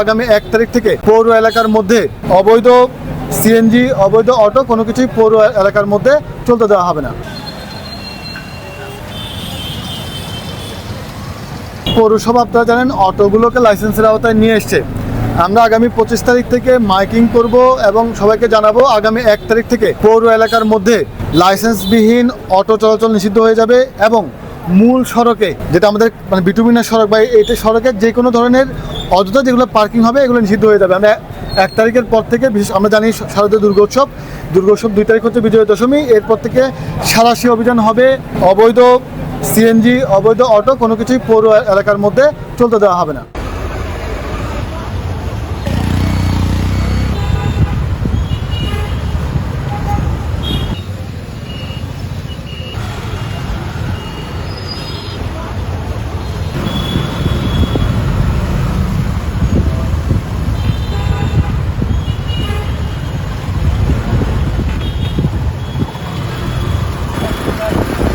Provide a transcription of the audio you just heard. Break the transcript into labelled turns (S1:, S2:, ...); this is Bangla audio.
S1: আগামী এক তারিখ থেকে পৌর এলাকার মধ্যে অবৈধ সিএনজি, অবৈধ অটো কোনো কিছুই পৌর এলাকার মধ্যে চলতে দেওয়া হবে না। পৌরসভা আপনারা জানেন, অটোগুলোকে লাইসেন্সের আওতায় নিয়ে এসছে। আমরা আগামী পঁচিশ তারিখ থেকে মাইকিং করব এবং সবাইকে জানাব আগামী এক তারিখ থেকে পৌর এলাকার মধ্যে লাইসেন্সবিহীন অটো চলাচল নিষিদ্ধ হয়ে যাবে এবং মূল সড়কে, যেটা আমাদের মানে বিটুমিনা সড়ক বা এইটা সড়কে যে কোনো ধরনের অযথা যেগুলো পার্কিং হবে, এগুলো নিষিদ্ধ হয়ে যাবে। আমরা এক তারিখের পর থেকে বিশেষ আমরা জানি শারদীয় দুর্গোৎসব। দুর্গোৎসব দুই তারিখ হচ্ছে বিজয় দশমী। এরপর থেকে সারাশি অভিযান হবে। অবৈধ সিএনজি অবৈধ অটো কোনো কিছুই পৌর এলাকার মধ্যে চলতে দেওয়া হবে না। Thank you.